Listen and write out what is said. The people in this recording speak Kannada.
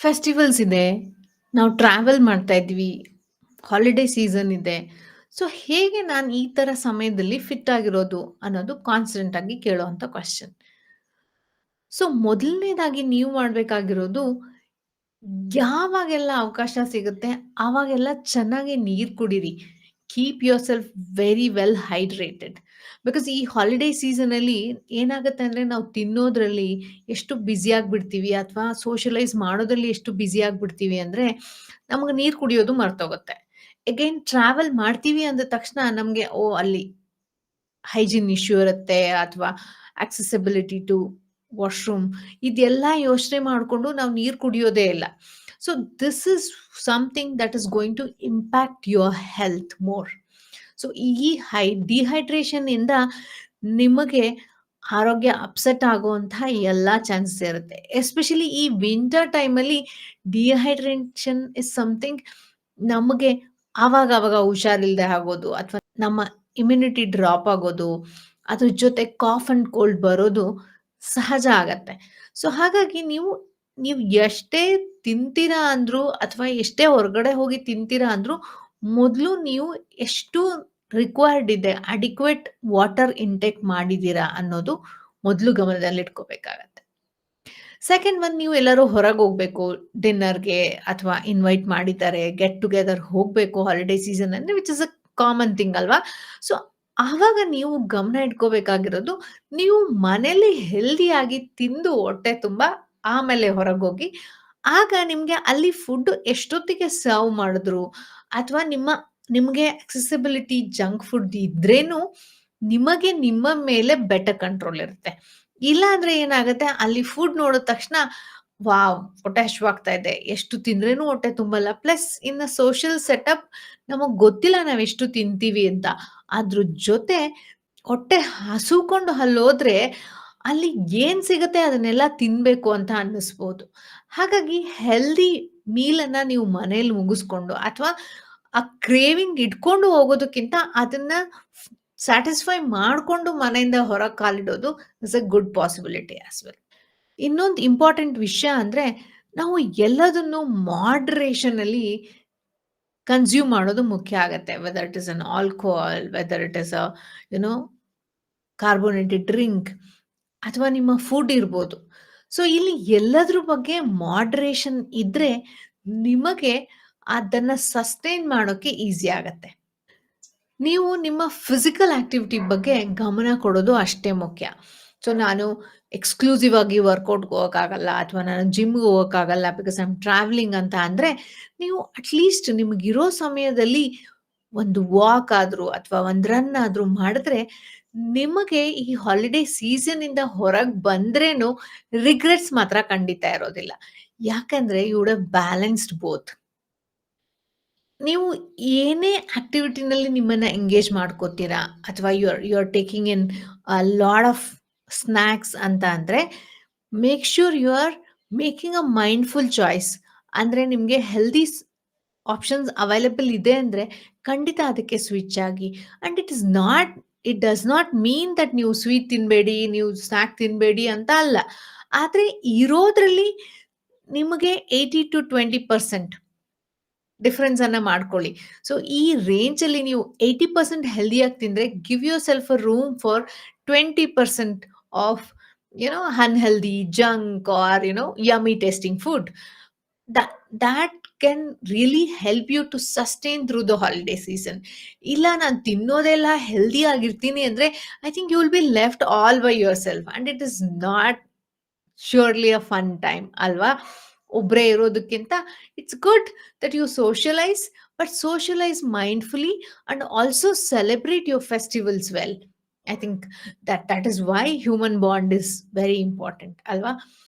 ಫೆಸ್ಟಿವಲ್ಸ್ ಇದೆ. ನಾವು ಟ್ರಾವೆಲ್ ಮಾಡ್ತಾ ಇದ್ವಿ. ಹಾಲಿಡೇ ಸೀಸನ್ ಇದೆ. ಸೊ, ಹೇಗೆ ನಾನು ಈ ಥರ ಸಮಯದಲ್ಲಿ ಫಿಟ್ ಆಗಿರೋದು ಅನ್ನೋದು ಕಾನ್ಸ್ಟೆಂಟ್ ಆಗಿ ಕೇಳುವಂಥ ಕ್ವಶನ್ ಸೊ, ಮೊದಲನೇದಾಗಿ ನೀವು ಮಾಡಬೇಕಾಗಿರೋದು ಯಾವಾಗೆಲ್ಲ ಅವಕಾಶ ಸಿಗುತ್ತೆ, ಆವಾಗೆಲ್ಲ ಚೆನ್ನಾಗಿ ನೀರು ಕುಡೀರಿ. Keep yourself very well hydrated. Because ಈ ಹಾಲಿಡೇ ಸೀಸನಲ್ಲಿ ಏನಾಗುತ್ತೆ ಅಂದ್ರೆ ನಾವು ತಿನ್ನೋದ್ರಲ್ಲಿ ಎಷ್ಟು ಬ್ಯುಸಿ ಆಗ್ಬಿಡ್ತೀವಿ ಅಥವಾ ಸೋಷಲೈಸ್ ಮಾಡೋದ್ರಲ್ಲಿ ಎಷ್ಟು ಬ್ಯುಸಿ ಆಗ್ಬಿಡ್ತೀವಿ ಅಂದ್ರೆ ನಮಗೆ ನೀರು ಕುಡಿಯೋದು ಮರ್ತೋಗುತ್ತೆ. ಅಗೈನ್ ಟ್ರಾವೆಲ್ ಮಾಡ್ತೀವಿ ಅಂದ ತಕ್ಷಣ ನಮ್ಗೆ, ಓ, ಅಲ್ಲಿ ಹೈಜೀನ್ ಇಶ್ಯೂ ಇರುತ್ತೆ ಅಥವಾ ಆಕ್ಸೆಸಿಬಿಲಿಟಿ ಟು ವಾಶ್‌ರೂಮ್ ಇದೆಲ್ಲ ಯೋಚನೆ ಮಾಡಿಕೊಂಡು ನಾವು ನೀರು ಕುಡಿಯೋದೇ ಇಲ್ಲ. So, this is something that is going to impact your health more. So, ಈ ಹೈ ಡಿಹೈಡ್ರೇಷನ್ ಇಂದ ನಿಮಗೆ ಆರೋಗ್ಯ ಅಪ್ಸೆಟ್ ಆಗುವಂತಹ ಎಲ್ಲ ಚಾನ್ಸಸ್ ಇರುತ್ತೆ. ಎಸ್ಪೆಷಲಿ ಈ ವಿಂಟರ್ ಟೈಮಲ್ಲಿ ಡಿಹೈಡ್ರೇಷನ್ ಇಸ್ ಸಮಥಿಂಗ್ ನಮಗೆ ಆವಾಗಾವಾಗ ಹುಷಾರಿಲ್ಲದೆ ಆಗೋದು ಅಥವಾ ನಮ್ಮ ಇಮ್ಯುನಿಟಿ ಡ್ರಾಪ್ ಆಗೋದು, ಅದ್ರ ಜೊತೆ ಕಾಫ್ ಅಂಡ್ ಕೋಲ್ಡ್ ಬರೋದು ಸಹಜ ಆಗತ್ತೆ. ಸೊ, ಹಾಗಾಗಿ ನೀವು ನೀವು ಎಷ್ಟೇ ತಿಂತೀರಾ ಅಂದ್ರು ಅಥವಾ ಎಷ್ಟೇ ಹೊರಗಡೆ ಹೋಗಿ ತಿಂತೀರಾ ಅಂದ್ರು ಮೊದಲು ನೀವು ಎಷ್ಟು ರಿಕ್ವೈರ್ಡ್ ಇದೆ, ಅಡಿಕ್ವೇಟ್ ವಾಟರ್ ಇಂಟೇಕ್ ಮಾಡಿದ್ದೀರಾ ಅನ್ನೋದು ಮೊದಲು ಗಮನದಲ್ಲಿ ಇಟ್ಕೋಬೇಕಾಗತ್ತೆ ಸೆಕೆಂಡ್ ಒನ್ ನೀವು ಎಲ್ಲರೂ ಹೊರಗೆ ಹೋಗ್ಬೇಕು ಡಿನ್ನರ್‌ಗೆ ಅಥವಾ ಇನ್ವೈಟ್ ಮಾಡಿದ್ದಾರೆ, ಗೆಟ್ ಟುಗೆದರ್ ಹೋಗ್ಬೇಕು ಹಾಲಿಡೇ ಸೀಸನ್ ಅಂದ್ರೆ which is a common thing ಅಲ್ವಾ? ಸೊ, ಆವಾಗ ನೀವು ಗಮನ ಇಟ್ಕೋಬೇಕಾಗಿರೋದು ನೀವು ಮನೇಲಿ ಹೆಲ್ದಿಯಾಗಿ ತಿಂದು ಹೊಟ್ಟೆ ತುಂಬ ಆಮೇಲೆ ಹೊರಗೋಗಿ, ಆಗ ನಿಮ್ಗೆ ಅಲ್ಲಿ ಫುಡ್ ಎಷ್ಟೊತ್ತಿಗೆ ಸರ್ವ್ ಮಾಡಿದ್ರು ಅಥವಾ ನಿಮ್ಮ, ನಿಮಗೆ ಅಕ್ಸೆಸಿಬಿಲಿಟಿ ಜಂಕ್ ಫುಡ್ ಇದ್ರೇನು ನಿಮಗೆ ನಿಮ್ಮ ಮೇಲೆ ಬೆಟರ್ ಕಂಟ್ರೋಲ್ ಇರುತ್ತೆ. ಇಲ್ಲ ಅಂದ್ರೆ ಏನಾಗುತ್ತೆ, ಅಲ್ಲಿ ಫುಡ್ ನೋಡಿದ ತಕ್ಷಣ, ವಾವ್! ಹೊಟ್ಟೆ ಹಶ್ವಾಗ್ತಾ ಇದೆ. ಎಷ್ಟು ತಿಂದ್ರೇನು ಹೊಟ್ಟೆ ತುಂಬಲ್ಲ. ಪ್ಲಸ್ ಇನ್ನ ಸೋಷಿಯಲ್ ಸೆಟಪ್ ನಮಗ್ ಗೊತ್ತಿಲ್ಲ ನಾವ್ ಎಷ್ಟು ತಿಂತೀವಿ ಅಂತ. ಅದ್ರ ಜೊತೆ ಹೊಟ್ಟೆ ಹಸುಕೊಂಡು ಅಲ್ಲೋದ್ರೆ ಅಲ್ಲಿ ಏನ್ ಸಿಗುತ್ತೆ ಅದನ್ನೆಲ್ಲ ತಿನ್ಬೇಕು ಅಂತ ಅನ್ನಿಸ್ಬೋದು. ಹಾಗಾಗಿ ಹೆಲ್ದಿ ಮೀಲ್ ಅನ್ನ ನೀವು ಮನೇಲಿ ಮುಗಿಸ್ಕೊಂಡು ಅಥವಾ ಆ ಕ್ರೇವಿಂಗ್ ಇಟ್ಕೊಂಡು ಹೋಗೋದಕ್ಕಿಂತ ಅದನ್ನ ಸ್ಯಾಟಿಸ್ಫೈ ಮಾಡಿಕೊಂಡು ಮನೆಯಿಂದ ಹೊರ ಕಾಲಿಡೋದು is a good possibility as well. ಇನ್ನೊಂದು ಇಂಪಾರ್ಟೆಂಟ್ ವಿಷಯ ಅಂದ್ರೆ ನಾವು ಎಲ್ಲದನ್ನು ಮಾಡ್ರೇಷನ್ ಅಲ್ಲಿ ಕನ್ಸ್ಯೂಮ್ ಮಾಡೋದು ಮುಖ್ಯ ಆಗುತ್ತೆ whether it is an alcohol, whether it is a you know carbonated drink ಅಥವಾ ನಿಮ್ಮ ಫುಡ್ ಇರ್ಬೋದು. ಸೊ, ಇಲ್ಲಿ ಎಲ್ಲದ್ರ ಬಗ್ಗೆ ಮಾಡ್ರೇಷನ್ ಇದ್ರೆ ನಿಮಗೆ ಅದನ್ನ ಸಸ್ಟೈನ್ ಮಾಡೋಕೆ ಈಸಿ ಆಗತ್ತೆ. ನೀವು ನಿಮ್ಮ ಫಿಸಿಕಲ್ ಆಕ್ಟಿವಿಟಿ ಬಗ್ಗೆ ಗಮನ ಕೊಡೋದು ಅಷ್ಟೇ ಮುಖ್ಯ. ಸೊ, ನಾನು ಎಕ್ಸ್‌ಕ್ಲೂಸಿವ್ ಆಗಿ ವರ್ಕೌಟ್‌ಗೆ ಹೋಗೋಕ್ಕಾಗಲ್ಲ ಅಥವಾ ನಾನು ಜಿಮ್‌ಗೆ ಹೋಗೋಕ್ಕಾಗಲ್ಲ ಬಿಕಾಸ್ ಆಮ್ ಟ್ರಾವೆಲಿಂಗ್ ಅಂತ ಅಂದರೆ ನೀವು ಅಟ್ಲೀಸ್ಟ್ ನಿಮಗಿರೋ ಸಮಯದಲ್ಲಿ ಒಂದು ವಾಕ್ ಆದರೂ ಅಥವಾ ಒಂದು ರನ್ ಆದರೂ ಮಾಡಿದ್ರೆ ನಿಮಗೆ ಈ ಹಾಲಿಡೇ ಸೀಸನ್ ಇಂದ ಹೊರಗೆ ಬಂದ್ರೇನು ರಿಗ್ರೆಟ್ಸ್ ಮಾತ್ರ ಖಂಡಿತ ಇರೋದಿಲ್ಲ. ಯಾಕಂದ್ರೆ you would have balanced both. ನೀವು ಏನೇ ಆಕ್ಟಿವಿಟಿನಲ್ಲಿ ನಿಮ್ಮನ್ನ ಎಂಗೇಜ್ ಮಾಡ್ಕೋತೀರಾ, ಅಥವಾ you are you are taking in load of snacks ಅಂತ ಅಂದ್ರೆ make sure you are making a mindful choice. ಅಂದ್ರೆ ನಿಮ್ಗೆ ಹೆಲ್ದಿ ಆಪ್ಷನ್ಸ್ ಅವೈಲಬಲ್ ಇದೆ ಅಂದ್ರೆ ಖಂಡಿತ ಅದಕ್ಕೆ ಸ್ವಿಚ್ ಆಗಿ. And it is not it does not mean that ನೀವು ಸ್ವೀಟ್ ತಿನ್ಬೇಡಿ, ನೀವು ಸ್ನಾಕ್ ತಿನ್ಬೇಡಿ ಅಂತ ಅಲ್ಲ. ಆದ್ರೆ ಇರೋದ್ರಲ್ಲಿ ನಿಮಗೆ 80-20% ಡಿಫರೆನ್ಸ್ ಅನ್ನ ಮಾಡ್ಕೊಳ್ಳಿ. ಸೊ, ಈ ರೇಂಜ್ ಅಲ್ಲಿ ನೀವು 80% ಹೆಲ್ದಿಯಾಗಿ ತಿಂದ್ರೆ give yourself a room for 20% of you know unhealthy, junk or you know yummy tasting food. That can really help you to sustain through the holiday season. ಇಲ್ಲ ನಾನು ತಿನ್ನೋದೆಲ್ಲ ಹೆಲ್ದಿ ಆಗಿರ್ತೀನಿ ಅಂದ್ರೆ I think you will be left all by yourself and it is not surely a fun time ಅಲ್ವಾ? ಒಬ್ರೇ ಇರೋದಕ್ಕಿಂತ it's good that you socialise but socialise mindfully and also celebrate your festivals well. I think that that is why human bond is very important ಅಲ್ವಾ?